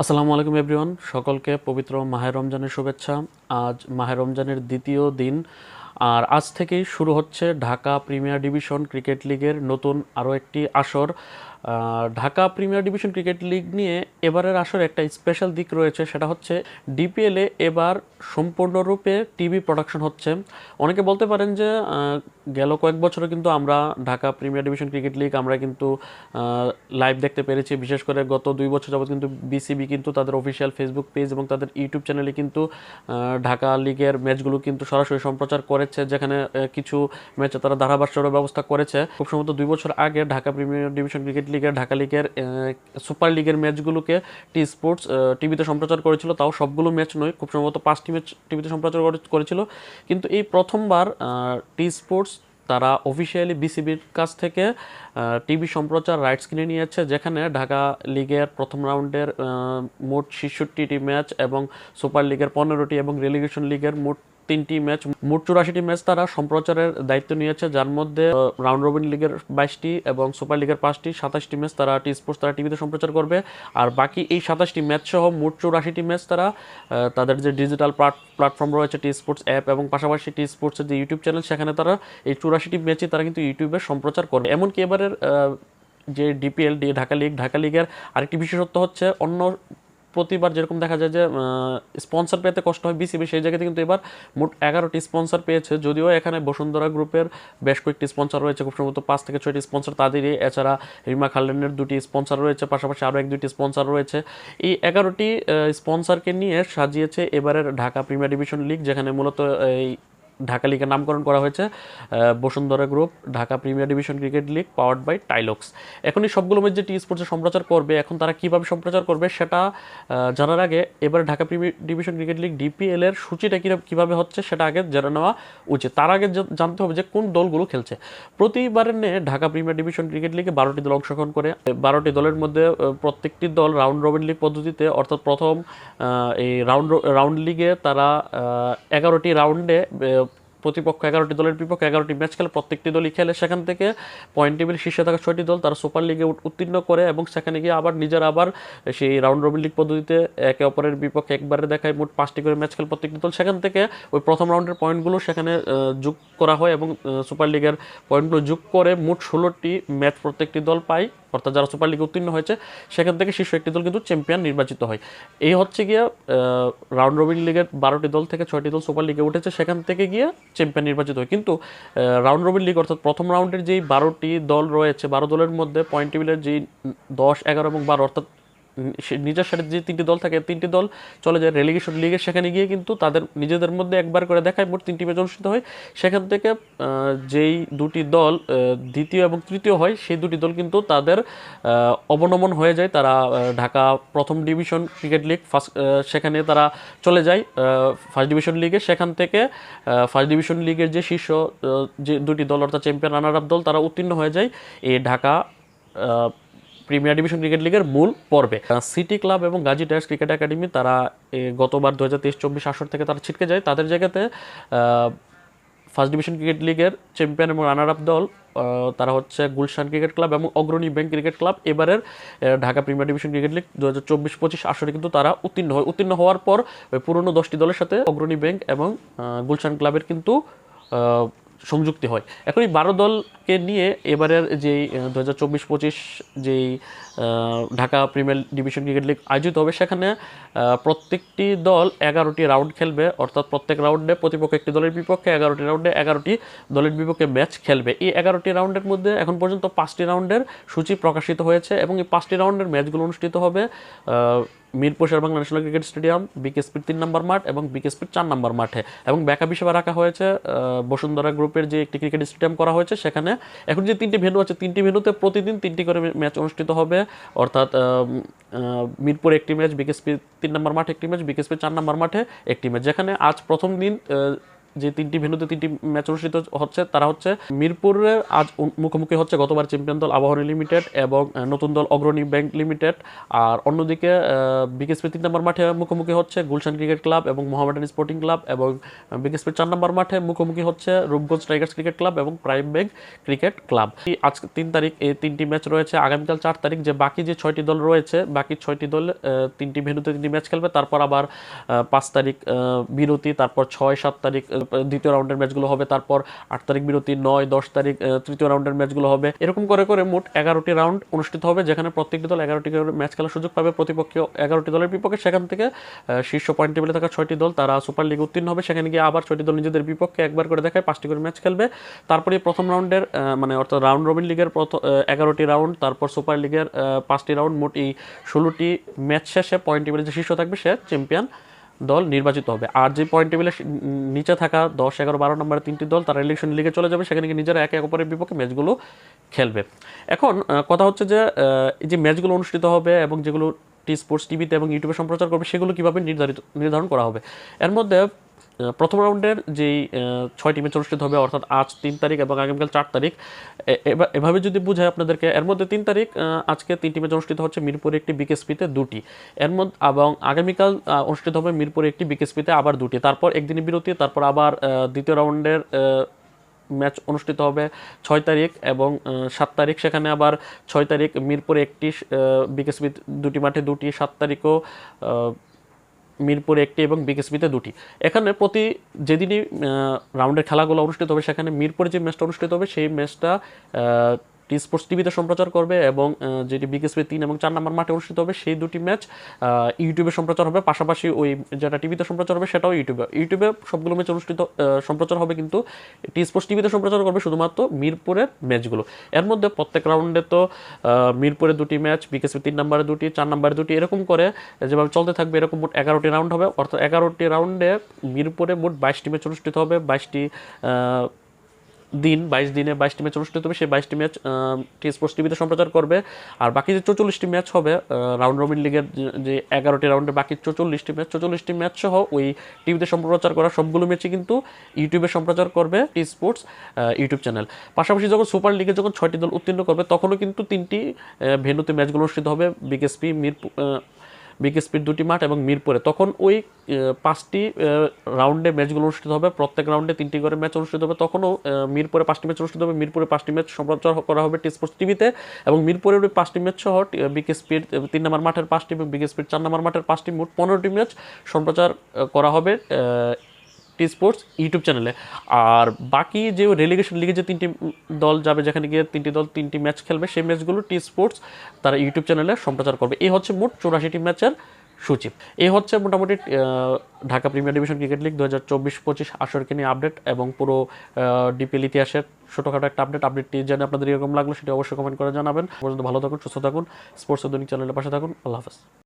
আসসালামু আলাইকুম এভরিওয়ান সকলকে পবিত্র মাহের রমজানের শুভেচ্ছা। আজ মাহের রমজানের দ্বিতীয় দিন। আর আজ থেকেই শুরু হচ্ছে ঢাকা প্রিমিয়ার ডিভিশন ক্রিকেট লিগের নতুন আরও একটি আসর। Dhaka premier division cricket league নিয়ে এবারের আসর একটা স্পেশাল দিক রয়েছে, সেটা হচ্ছে ডিপিএলে এবার সম্পূর্ণরূপে টিভি প্রোডাকশন হচ্ছে। অনেকে বলতে পারেন যে গেল কয়েক বছরে কিন্তু আমরা Dhaka premier division cricket league আমরা কিন্তু লাইভ দেখতে পেরেছি। বিশেষ করে গত দুই বছর যাবত কিন্তু বিসিবি কিন্তু তাদের অফিসিয়াল ফেসবুক পেজ এবং তাদের ইউটিউব চ্যানেলে কিন্তু ঢাকা লিগের ম্যাচগুলো কিন্তু সরাসরি সম্প্রচার করেছে, যেখানে কিছু ম্যাচে তারা ধারাভাষ্যের ব্যবস্থা করেছে। খুব সম্ভবত দুই বছর আগে ঢাকা প্রিমিয়ার ডিভিশন ক্রিকেট লিগের, ঢাকা লিগের সুপার লিগের ম্যাচগুলোকে টি স্পোর্টস টিভিতে সম্প্রচার করেছিল। তাও সবগুলো ম্যাচ নয়, খুব সম্ভবত পাঁচটি ম্যাচ টিভিতে সম্প্রচার করেছিল। কিন্তু এই প্রথমবার টি স্পোর্টস তারা অফিসিয়ালি বিসিবির কাছ থেকে টিভি সম্প্রচার রাইটস কিনে নিয়েছে, যেখানে ঢাকা লিগের প্রথম রাউন্ডের মোট ছেষট্টিটি ম্যাচ এবং সুপার লিগের পনেরোটি এবং রেলিগেশন লিগের মোট তিনটি ম্যাচ, মোট চুরাশিটি ম্যাচ তারা সম্প্রচারের দায়িত্ব নিয়েছে। যার মধ্যে রাউন্ড রবিন লিগের বাইশটি এবং সুপার লিগের পাঁচটি, সাতাশটি ম্যাচ তারা টি স্পোর্টস তারা টিভিতে সম্প্রচার করবে। আর বাকি এই সাতাশটি ম্যাচ সহ মোট চৌরাশিটি ম্যাচ তারা তাদের যে ডিজিটাল প্ল্যাটফর্ম রয়েছে, টি স্পোর্টস অ্যাপ এবং পাশাপাশি টি স্পোর্টসের যে ইউটিউব চ্যানেল, সেখানে তারা এই চুরাশিটি ম্যাচই তারা কিন্তু ইউটিউবে সম্প্রচার করবে। এমনকি এবারের যে DPL, D, Dhaka league, Dhaka লিগের আরেকটি বিশেষত্ব হচ্ছে অন্য প্রতিবার যেরকম দেখা যায় যে স্পন্সর পেতে কষ্ট হয় বিসিবি সেই জায়গাতে কিন্তু এবার মোট এগারোটি স্পন্সর পেয়েছে। যদিও এখানে বসুন্ধরা গ্রুপের বেশ কয়েকটি স্পন্সর রয়েছে, খুব সম্ভবত পাঁচ থেকে ছয়টি স্পন্সর তাদেরই। এছাড়া রিমা খালেনের দুটি স্পন্সর রয়েছে, পাশাপাশি আরও এক দুটি স্পন্সর রয়েছে। এই এগারোটি স্পন্সরকে নিয়ে সাজিয়েছে এবারের ঢাকা প্রিমিয়ার ডিভিশন লিগ যেখানে মূলত এই ঢাকা লিগের নামকরণ করা হয়েছে Bashundhara group, Dhaka premier division cricket league powered by Tilex এখন এই সবগুলো ম্যাচ যে টি স্পোর্টসে সম্প্রচার করবে, এখন তারা কীভাবে সম্প্রচার করবে সেটা জানার আগে এবার Dhaka premier division cricket league DPL এর সূচিটা কীভাবে হচ্ছে সেটা আগে জেনে নেওয়া উচিত। তার আগে জানতে হবে যে কোন দলগুলো খেলছে। প্রতিবারের নে ঢাকা প্রিমিয়ার ডিভিশন ক্রিকেট লিগে বারোটি দল অংশগ্রহণ করে, বারোটি দলের মধ্যে প্রত্যেকটি দল রাউন্ড রবিন লিগ পদ্ধতিতে, অর্থাৎ প্রথম এই রাউন্ড রাউন্ড লিগে তারা এগারোটি রাউন্ডে প্রতিপক্ষ এগারোটি দলের বিপক্ষে এগারোটি ম্যাচ খেলে প্রত্যেকটি দলই খেলে। সেখান থেকে পয়েন্ট টেবিল শীর্ষে থাকা ছয়টি দল তারা সুপার লিগে উত্তীর্ণ করে এবং সেখানে গিয়ে আবার নিজেরা আবার সেই রাউন্ড রবিন লিগ পদ্ধতিতে একে অপরের বিপক্ষে একবারে দেখায় মোট পাঁচটি করে ম্যাচ খেলে প্রত্যেকটি দল। সেখান থেকে ওই প্রথম রাউন্ডের পয়েন্টগুলো সেখানে যোগ করা হয় এবং সুপার লিগের পয়েন্টগুলো যোগ করে মোট ষোলোটি ম্যাচ প্রত্যেকটি দল পায়। অর্থাৎ যারা সুপার লিগে উত্তীর্ণ হয়েছে, সেখান থেকে শীর্ষ একটি দল কিন্তু চ্যাম্পিয়ন নির্বাচিত হয়। এই হচ্ছে গিয়ে রাউন্ড রবিন লিগের বারোটি দল থেকে ছয়টি দল সুপার লিগে উঠেছে, সেখান থেকে গিয়ে চ্যাম্পিয়ন নির্বাচিত হয়। কিন্তু রাউন্ড রবিন লিগ অর্থাৎ প্রথম রাউন্ডের যেই বারোটি দল রয়েছে, বারো দলের মধ্যে পয়েন্ট টেবিলের যেই দশ, এগারো এবং বারো, অর্থাৎ নিজের সাথে যে তিনটি দল থাকে, তিনটি দল চলে যায় রেলিগেশন লিগে সেখানে গিয়ে কিন্তু তাদের নিজেদের মধ্যে একবার করে দেখায়, মোট তিনটি ম্যাচ অনুষ্ঠিত হয়। সেখান থেকে যেই দুটি দল দ্বিতীয় এবং তৃতীয় হয়, সেই দুটি দল কিন্তু তাদের অবনমন হয়ে যায়। তারা ঢাকা প্রথম ডিভিশন ক্রিকেট লিগ ফার্স্ট সেখানে তারা চলে যায় ফার্স্ট ডিভিশন লিগে সেখান থেকে ফার্স্ট ডিভিশন লিগের যে শীর্ষ যে দুটি দল, অর্থাৎ চ্যাম্পিয়ন রানার আপ দল, তারা উত্তীর্ণ হয়ে যায়। এই ঢাকা প্রিমিয়ার ডিভিশন ক্রিকেট লিগের মূল পর্বে। সিটি ক্লাব এবং গাজী টায়ার্স ক্রিকেট একাডেমি তারা গতবার দু হাজার তেইশ চব্বিশ আসর থেকে তারা ছিটকে যায়। তাদের জায়গাতে ফার্স্ট ডিভিশন ক্রিকেট লিগের চ্যাম্পিয়ন এবং রানার আপ দল তারা হচ্ছে গুলশান ক্রিকেট ক্লাব এবং অগ্রণী ব্যাংক ক্রিকেট ক্লাব। এবারের Dhaka premier division cricket league দু হাজার চব্বিশ পঁচিশ আসরে কিন্তু তারা উত্তীর্ণ হয়। উত্তীর্ণ হওয়ার পর পুরনো দশটি দলের সাথে অগ্রণী ব্যাংক এবং গুলশান ক্লাবের কিন্তু সংযুক্তি হয়। এখন এই বারো দলকে নিয়ে এবারের যেই দু হাজার চব্বিশ পঁচিশ যেই Dhaka premier division cricket league আয়োজিত হবে, সেখানে প্রত্যেকটি দল এগারোটি রাউন্ড খেলবে। অর্থাৎ প্রত্যেক রাউন্ডে প্রতিপক্ষ একটি দলের বিপক্ষে এগারোটি রাউন্ডে এগারোটি দলের বিপক্ষে ম্যাচ খেলবে। এই এগারোটি রাউন্ডের মধ্যে এখন পর্যন্ত পাঁচটি রাউন্ডের সূচি প্রকাশিত হয়েছে এবং এই পাঁচটি রাউন্ডের ম্যাচগুলো অনুষ্ঠিত হবে Mirpur Sher-e-Bangla national cricket stadium বিকেএসপির তিন নম্বর মাঠ এবং বিকেএসপির চার নম্বর মাঠে। এবং ব্যাকআপ হিসেবে রাখা হয়েছে বসুন্ধরা গ্রুপের যে একটি ক্রিকেট স্টেডিয়াম করা হয়েছে, সেখানে এখন যে তিনটি ভেন্যু আছে, তিনটি ভেন্যুতে প্রতিদিন তিনটি করে ম্যাচ অনুষ্ঠিত হবে। অর্থাৎ মিরপুর একটি ম্যাচ বিকেএসপি তিন নম্বর মাঠে একটি ম্যাচ বিকেএসপি চার নম্বর মাঠে একটি ম্যাচ। যেখানে আজ প্রথম দিন যে তিনটি ভেন্যুতে তিনটি ম্যাচ অনুষ্ঠিত হচ্ছে, তারা হচ্ছে মিরপুরে আজ মুখোমুখি হচ্ছে গতবার চ্যাম্পিয়ন দল আবাহনী লিমিটেড এবং নতুন দল অগ্রণী ব্যাংক লিমিটেড। আর অন্যদিকে বিকেএসপি তিন নম্বর মাঠে মুখোমুখি হচ্ছে গুলশান ক্রিকেট ক্লাব এবং মোহামেডান স্পোর্টিং ক্লাব এবং বিকেএসপি চার নম্বর মাঠে মুখোমুখি হচ্ছে রূপগঞ্জ টাইগার্স ক্রিকেট ক্লাব এবং প্রাইম ব্যাংক ক্রিকেট ক্লাব। আজ তিন তারিখ এই তিনটি ম্যাচ রয়েছে। আগামীকাল চার তারিখ যে বাকি যে ছয়টি দল রয়েছে, বাকি ছয়টি দল তিনটি ভেন্যুতে তিনটি ম্যাচ খেলবে। তারপর আবার পাঁচ তারিখ বিরতি, তারপর ছয়, সাত তারিখ দ্বিতীয় রাউন্ডের ম্যাচগুলো হবে, তারপর আট তারিখ বিরতি, নয়, দশ তারিখ তৃতীয় রাউন্ডের ম্যাচগুলো হবে। এরকম করে করে মোট এগারোটি রাউন্ড অনুষ্ঠিত হবে, যেখানে প্রত্যেকটি দল এগারোটি ম্যাচ খেলার সুযোগ পাবে। প্রতিপক্ষ এগারোটি দলের বিপক্ষে সেখান থেকে শীর্ষ পয়েন্ট টেবিলে থাকা ছয়টি দল তারা সুপার লিগ উত্তীর্ণ হবে। সেখানে গিয়ে আবার ছয়টি দল নিজেদের বিপক্ষে একবার করে দেখায় পাঁচটি করে ম্যাচ খেলবে। তারপরে প্রথম রাউন্ডের মানে অর্থাৎ রাউন্ড রবিন লিগের প্রথম এগারোটি রাউন্ড, তারপর সুপার লিগের পাঁচটি রাউন্ড, মোট এই ষোলোটি ম্যাচ শেষে পয়েন্ট টেবিলে যে শীর্ষ থাকবে সে চ্যাম্পিয়ন দল নির্বাচিত হবে। আর যে পয়েন্ট টেবিলে নিচে থাকা দশ, এগারো, বারো নম্বরের তিনটি দল তারা ইলেকশন লিগে চলে যাবে, সেখানে গিয়ে নিজেরা একে অপরের বিপক্ষে ম্যাচগুলো খেলবে। এখন কথা হচ্ছে যে এই যে ম্যাচগুলো অনুষ্ঠিত হবে এবং যেগুলো টি স্পোর্টস টিভিতে এবং ইউটিউবে সম্প্রচার করবে, সেগুলো কীভাবে নির্ধারিত নির্ধারণ করা হবে? এর মধ্যে প্রথম রাউন্ডের যেই ছয়টি ম্যাচ অনুষ্ঠিত হবে, অর্থাৎ আজ তিন তারিখ এবং আগামীকাল চার তারিখ এভাবে যদি বুঝায় আপনাদেরকে, এর মধ্যে তিন তারিখ আজকে তিনটি ম্যাচ অনুষ্ঠিত হচ্ছে মিরপুরে একটি বিকেএসপিতে দুটি। এর মধ্যে, এবং আগামীকাল অনুষ্ঠিত হবে মিরপুরে একটি বিকেএসপিতে আবার দুটি। তারপর একদিনের বিরতি, তারপর আবার দ্বিতীয় রাউন্ডের ম্যাচ অনুষ্ঠিত হবে ছয় তারিখ এবং সাত তারিখ। সেখানে আবার ছয় তারিখ মিরপুরে একটি বিকেএসপি দুটি মাঠে, দুটি সাত তারিখও মিরপুরে একটি এবং বিকেসবিতে দুটি। এখানে প্রতি যেদিনই রাউন্ডের খেলাগুলো অনুষ্ঠিত হবে, সেখানে মিরপুরে যে ম্যাচটা অনুষ্ঠিত হবে, সেই ম্যাচটা টি স্পোর্টস টিভিতে সম্প্রচার করবে এবং যেটি বিকেএসপি তিন এবং চার নম্বর মাঠে অনুষ্ঠিত হবে, সেই দুটি ম্যাচ ইউটিউবে সম্প্রচার হবে। পাশাপাশি ওই যেটা টিভিতে সম্প্রচার হবে সেটাও ইউটিউবে। ইউটিউবে সবগুলো ম্যাচ অনুষ্ঠিত সম্প্রচার হবে কিন্তু টি স্পোর্টস টিভিতে সম্প্রচার করবে শুধুমাত্র মিরপুরের ম্যাচগুলো। এর মধ্যে প্রত্যেক রাউন্ডে তো মিরপুরে দুটি ম্যাচ, বিকেএসপি তিন নম্বরে দুটি, চার নম্বরে দুটি, এরকম করে যেভাবে চলতে থাকবে, এরকম মোট এগারোটি রাউন্ড হবে। অর্থাৎ এগারোটি রাউন্ডে মিরপুরে মোট বাইশটি ম্যাচ অনুষ্ঠিত হবে। বাইশটি দিন, বাইশ দিনে বাইশটি ম্যাচ অনুষ্ঠিত হবে, সেই বাইশটি ম্যাচ টি স্পোর্টস টিভিতে সম্প্রচার করবে। আর বাকি যে চৌচল্লিশটি ম্যাচ হবে রাউন্ড রবিন লিগের যে- এগারোটি রাউন্ডে বাকি চৌচল্লিশটি ম্যাচ চৌচল্লিশটি ম্যাচ সহ ওই টিভিতে সম্প্রচার করা সবগুলো ম্যাচই কিন্তু ইউটিউবে সম্প্রচার করবে টি স্পোর্টস ইউটিউব চ্যানেল পাশাপাশি যখন সুপার লিগে যখন ছয়টি দল উত্তীর্ণ করবে, তখনও কিন্তু তিনটি ভেন্যুতে ম্যাচগুলো অনুষ্ঠিত হবে। বিকেএসপি, মিরপুর বিকেএসপির দুটি মাঠ এবং মিরপুরে। তখন ওই পাঁচটি রাউন্ডে ম্যাচগুলো অনুষ্ঠিত হবে, প্রত্যেক রাউন্ডে তিনটি করে ম্যাচ অনুষ্ঠিত হবে। তখনও মিরপুরে পাঁচটি ম্যাচ অনুষ্ঠিত হবে, মিরপুরে পাঁচটি ম্যাচ সম্প্রচার করা হবে টি স্পোর্টস টিভিতে এবং মিরপুরের ওই পাঁচটি ম্যাচ সহ বিকেএসপির তিন নম্বর মাঠের পাঁচটি এবং বিকেএসপির চার নম্বর মাঠের পাঁচটি মোট পনেরোটি ম্যাচ সম্প্রচার করা হবে টি স্পোর্টস ইউটিউব চ্যানেলে। আর বাকি যে রেলিগেশন লিগে যে তিনটি দল যাবে, যেখানে গিয়ে তিনটি দল তিনটি ম্যাচ খেলবে, সেই ম্যাচগুলো টি স্পোর্টস তারা ইউটিউব চ্যানেলে সম্প্রচার করবে। এই হচ্ছে মোট চৌরাশিটি ম্যাচের সূচি। এই হচ্ছে মোটামুটি Dhaka premier division cricket league দু হাজার চব্বিশ পঁচিশ আসরকে নিয়ে আপডেট এবং পুরো ডিপিএল ইতিহাসের ছোটোখাটো একটা আপডেট আপডেটটি জেনে আপনাদের এরকম লাগল সেটি অবশ্যই কমেন্ট করে জানাবেন। পর্যন্ত ভালো থাকুন, সুস্থ থাকুন স্পোর্টস দৈনিক চ্যানেলের পাশে থাকুন। আল্লাহ হাফেজ।